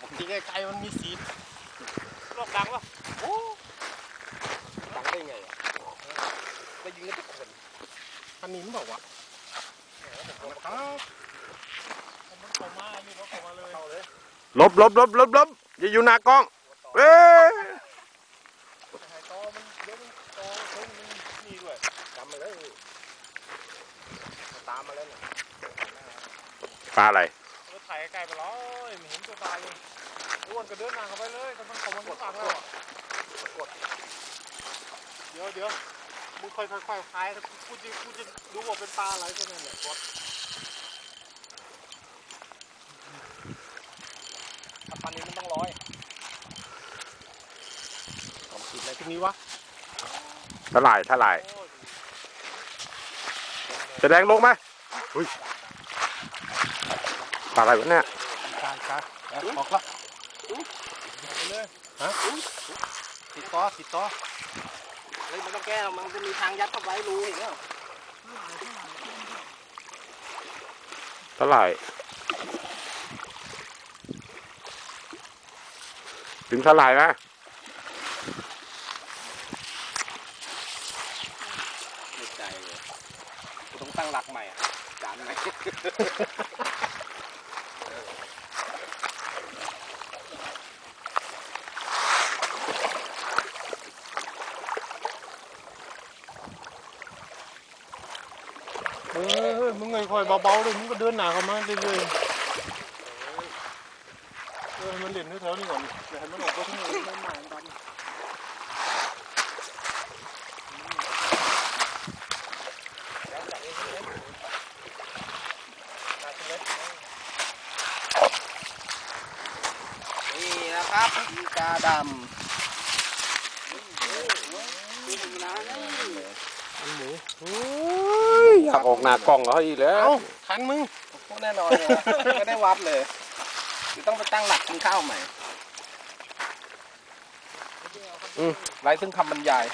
บางทีไกลๆมันมีสีรอบดังวะโอ้ดังได้ไงอะไปยิงกันทุกคนอันนี้มันบอกว่าครับมันเข้ามานี่เขาเข้ามาเลยเข้าเลยลบลบลบลบลบอย่าอยู่หน้ากล้องเอ้ยไอ้ตอมันเดี๋ยวมันตอเพิ่งมันนี่ด้วยจำมาเลยตามมาแล้วเนี่ยปลาอะไร รถไถไกลไปแล้วไม่เห็นตัวตายเลยอ้วนก็เดินหน้าเข้าไปเลยก็มันเข้ามาข้างหลังแล้วอะกดเดี๋ยวเดี๋ยวมึงค่อยๆค่อยๆคลายแล้วกูจะกูจะดูว่าเป็นปลาอะไรก็นั่นแหละกดถ้าปลานี้มันต้องร้อยผมคิดอะไรที่นี้วะทลายทลายโอ้ยจะแดงลงไหมอุ้ยป ลาอะไรวะเนี่ยกลางกลางออกละไปเลยติดต่อติดต่อเฮ้ยมันต้องแก้มันจะมีทางยัดเข้าไปรูอีกแล้วทลายถึงทลายไหมไม่ใจเลยกูต้องตั้งหลักใหม่อะจานใหม่ ออมึงไงค่อยเบาๆเลยมึงก็เดินหน้าเข้ามาเรื่อยๆเออมันเล่นแถวๆนี้ก่อนอย่าให้มันออกไปทั้งหมดมันหมายดันนี่นะครับอีกาดำ อยากออกหน้ากล้องเขาอีกแล้ว เอ้าทันมึงพูดแน่นอนเลยไม่ได้วัดเลยคือต้องไปตั้งหลักกินข้าวใหม่ไรซึ่งคำบรรยาย